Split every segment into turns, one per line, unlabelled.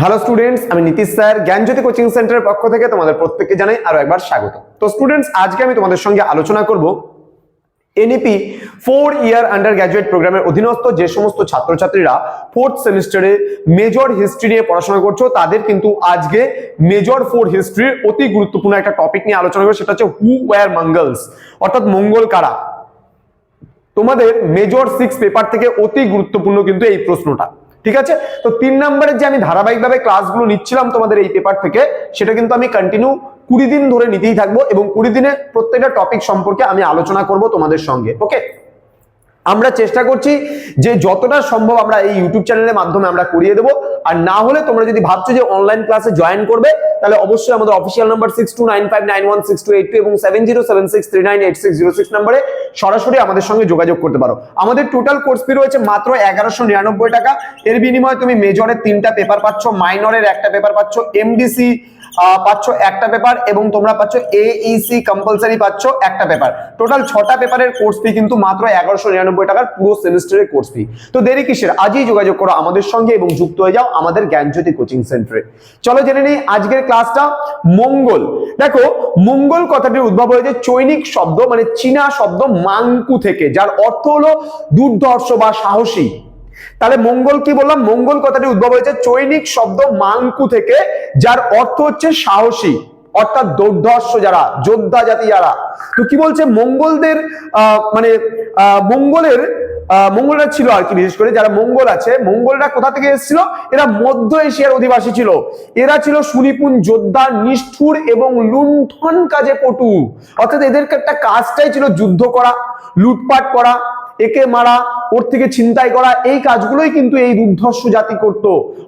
Hello students আমি Nitish sir, জ্ঞানজ্যোতি coaching সেন্টারের পক্ষ থেকে তোমাদের প্রত্যেককে জানাই আরও একবার স্বাগত। তো স্টুডেন্টস আজকে আমি তোমাদের সঙ্গে আলোচনা করব NEP four year undergraduate প্রোগ্রামের অধীনস্থ যে সমস্ত ছাত্রছাত্রীরা ফোর্থ সেমিস্টারে মেজর হিস্ট্রি নিয়ে পড়াশোনা করছ, তাদের কিন্তু আজকে মেজর ফোর হিস্ট্রির অতি গুরুত্বপূর্ণ একটা টপিক নিয়ে আলোচনা করব, সেটা হচ্ছে হু ওয়ার মঙ্গলস অর্থাৎ মঙ্গল কারা? তোমাদের মেজর সিক্স পেপার থেকে অতি গুরুত্বপূর্ণ কিন্তু এই প্রশ্নটা। ঠিক আছে? তো তিন নম্বরের যে আমি ধারাবাহিকভাবে ক্লাসগুলো নিচ্ছিলাম তোমাদের এই পেপার থেকে, সেটা কিন্তু আমি কন্টিনিউ কুড়ি দিন ধরে নিতেই থাকব এবং কুড়ি দিনে প্রত্যেকটা টপিক সম্পর্কে আমি আলোচনা করব তোমাদের সঙ্গে ওকে আমরা চেষ্টা করছি যে যতটা সম্ভব আমরা এই ইউটিউব চ্যানেলের মাধ্যমে আমরা করিয়ে দেবো। আর না হলে তোমরা যদি ভাবছ যে অনলাইন ক্লাসে জয়েন করবে, তাহলে অবশ্যই আমাদের official number six two nine five nine one six two eight two এবং seven zero seven six three nine eight six zero six নাম্বারে সরাসরি আমাদের সঙ্গে যোগাযোগ করতে পারো। আমাদের টোটাল কোর্স ফি রয়েছে মাত্র এগারোশো নিরানব্বই টাকা। এর বিনিময়ে তুমি মেজরের তিনটা পেপার পাচ্ছ মাইনরের একটা পেপার পাচ্ছ এমডিসি পাচ্ছ একটা পেপার এবং তোমরা পাচ্ছ এইসি কম্পালসারি পাচ্ছ একটা পেপার টোটাল ছটা পেপারের কোর্স ফি কিন্তু মাত্র এগারোশো নিরানব্বই টাকার পুরো সেমিস্টারের কোর্স ফি তো দেরি কিসের? আজই যোগাযোগ করো আমাদের সঙ্গে এবং যুক্ত হয়ে যাও আমাদের জ্ঞানজ্যোতি কোচিং সেন্টারে চলো জেনে নিই আজকের ক্লাসটা মঙ্গল। দেখো, মঙ্গল কথাটির উদ্ভব হয়েছে চৈনিক শব্দ মানে চীনা শব্দ মাঙ্কু থেকে, যার অর্থ হলো দুর্ধর্ষ বা সাহসী। তাহলে মঙ্গল কি বললাম? মঙ্গল কথাটি উদ্ভব হয়েছে চৈনিক শব্দ মাঙ্কু থেকে, যার অর্থ হচ্ছে সাহসী, অর্থাৎ দুর্ধর্ষ যারা, যোদ্ধা জাতি যারা। তো কি বলছে? মঙ্গলদের মানে মঙ্গলের মঙ্গলরা ছিল আর কি বিশেষ করে, যারা মঙ্গল আছে, মঙ্গলরা কোথা থেকে এসেছিল? এরা মধ্য এশিয়ার অধিবাসী ছিল। এরা ছিল সুনিপুণ, যোদ্ধা, নিষ্ঠুর এবং লুণ্ঠন কাজে পটু। অর্থাৎ এদের একটা কাজটাই ছিল যুদ্ধ করা, লুটপাট করা একে মারা, ওর থেকে ছিনতাই করা, এই কাজগুলোই কিন্তু এই দুর্ধর্ষ জাতি করত।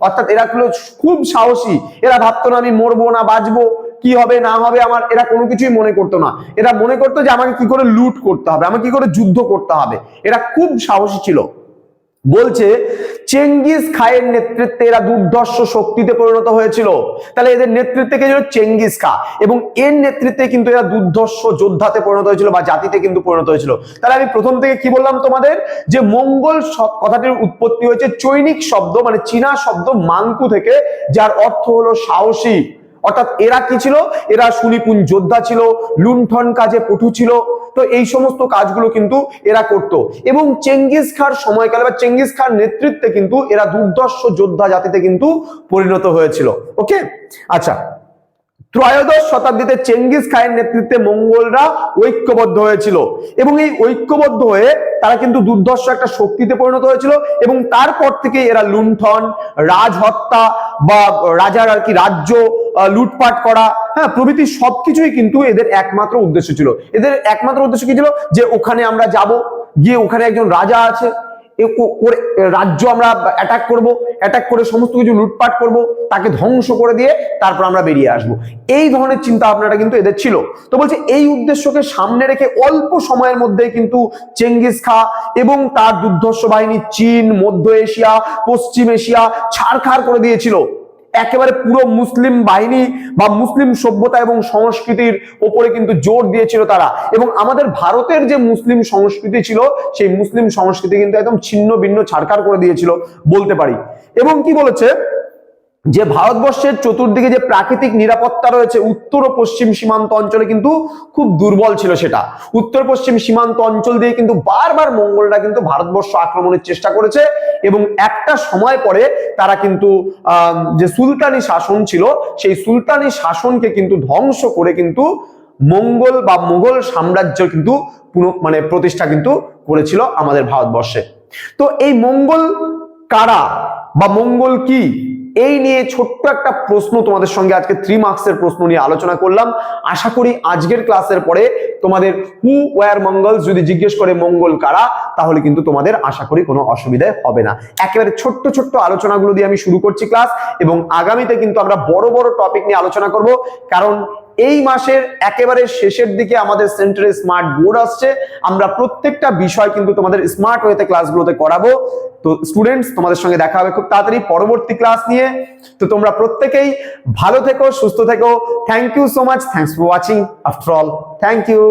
অর্থাৎ এরা ছিল খুব সাহসী। এরা ভাবতো না, আমি মরবো না, বাঁচবো, কি হবে, না হবে, আমার, এরা কোনো কিছুই মনে করতো না। এরা মনে করতো যে আমাকে কি করে লুট করতে হবে, আমাকে কি করে যুদ্ধ করতে হবে। এরা খুব সাহসী ছিল। বলছে চেঙ্গিস খায়ের নেতৃত্বে এরা দুর্ধর্ষ শক্তিতে পরিণত হয়েছিল। তাহলে এদের নেতৃত্বে কে ছিল? চেঙ্গিস খা। এবং এর নেতৃত্বে কিন্তু এরা দুর্ধর্ষ যোদ্ধাতে পরিণত হয়েছিল বা জাতিতে কিন্তু পরিণত হয়েছিল। তাহলে আমি প্রথম থেকে কি বললাম তোমাদের? যে মঙ্গল কথাটির উৎপত্তি হয়েছে চৈনিক শব্দ মানে চীনা শব্দ মাঙ্কু থেকে, যার অর্থ হলো সাহসী। অর্থাৎ এরা কি ছিল? এরা সুনিপুণ যোদ্ধা ছিল, লুণ্ঠন কাজে পটু ছিল তো এই সমস্ত কাজগুলো কিন্তু এরা করত। এবং চেঙ্গিস খার সময়কালে বা চেঙ্গিস খার নেতৃত্বে কিন্তু এরা দুর্দর্শ যোদ্ধা জাতিতে কিন্তু পরিণত হয়েছিল। ওকে? আচ্ছা। ত্রয়োদশ শতাব্দীতে চেঙ্গিস খায়ের নেতৃত্বে মঙ্গলরা ঐক্যবদ্ধ হয়েছিল। এবং এই ঐক্যবদ্ধ হয়ে তারা কিন্তু দুর্ধর্ষ একটা শক্তিতে পরিণত হয়েছিল এবং তারপর থেকে এরা লুণ্ঠন, রাজহত্যা বা রাজার আর কি রাজ্য লুটপাট করা হ্যাঁ প্রভৃতি সবকিছুই কিন্তু এদের একমাত্র উদ্দেশ্য ছিল। এদের একমাত্র উদ্দেশ্য কি ছিল? যে ওখানে আমরা যাব, গিয়ে ওখানে একজন রাজা আছে রাজ্য আমরা অ্যাটাক করব অ্যাটাক করে সমস্ত কিছু লুটপাট করব, তাকে ধ্বংস করে দিয়ে তারপর আমরা বেরিয়ে আসব। এই ধরনের চিন্তা ভাবনাটা কিন্তু এদের ছিল। তো বলছে, এই উদ্দেশ্যকে সামনে রেখে অল্প সময়ের মধ্যে কিন্তু চেঙ্গিস খা এবং তার দুর্ধর্ষ বাহিনী চীন, মধ্য এশিয়া, পশ্চিম এশিয়া ছাড়খাড় করে দিয়েছিল। একেবারে পুরো মুসলিম বাহিনী বা মুসলিম সভ্যতা এবং সংস্কৃতির ওপরে কিন্তু জোর দিয়েছিল তারা। এবং আমাদের ভারতের যে মুসলিম সংস্কৃতি ছিল, সেই মুসলিম সংস্কৃতি কিন্তু একদম ছিন্ন ভিন্ন ছাড়কার করে দিয়েছিল বলতে পারি। এবং কি বলেছে? যে ভারতবর্ষের চতুর্দিকে যে প্রাকৃতিক নিরাপত্তা রয়েছে, উত্তর ও পশ্চিম সীমান্ত অঞ্চলে কিন্তু খুব দুর্বল ছিল সেটা। উত্তর পশ্চিম সীমান্ত অঞ্চল দিয়ে কিন্তু বারবার মঙ্গলরা কিন্তু ভারতবর্ষ আক্রমণের চেষ্টা করেছে এবং একটা সময় পরে তারা কিন্তু যে সুলতানি শাসন ছিল, সেই সুলতানি শাসনকে কিন্তু ধ্বংস করে কিন্তু মঙ্গল বা মুঘল সাম্রাজ্য কিন্তু পুনঃ মানে প্রতিষ্ঠা কিন্তু করেছিল আমাদের ভারতবর্ষে। তো এই মঙ্গল কারা বা মঙ্গল কি? এই নিয়ে ছোট্ট একটা প্রশ্ন তোমাদের সঙ্গে আজকে থ্রি মার্কসের প্রশ্ন নিয়ে আলোচনা করলাম। আশা করি আজকের ক্লাসের পরে তোমাদের হু ওয়ার মঙ্গল যদি জিজ্ঞেস করে মঙ্গল কারা, তাহলে কিন্তু তোমাদের আশা করি কোনো অসুবিধায় হবে না। একেবারে ছোট্ট ছোট্ট আলোচনাগুলো দিয়ে আমি শুরু করছি ক্লাস এবং আগামীতে কিন্তু আমরা বড় বড় টপিক নিয়ে আলোচনা করব। কারণ এই মাসের একেবারে শেষের দিকে আমাদের সেন্টারে স্মার্ট বোর্ড আসছে। আমরা প্রত্যেকটা বিষয় কিন্তু তোমাদের স্মার্ট ওয়েতে ক্লাসগুলোতে করাবো। তো স্টুডেন্টস তোমাদের সঙ্গে দেখা হবে খুব তাড়াতাড়ি পরবর্তী ক্লাস নিয়ে। তো তোমরা প্রত্যেকেই ভালো থেকো, সুস্থ থেকো। Thank you so much thanks for watching after all thank you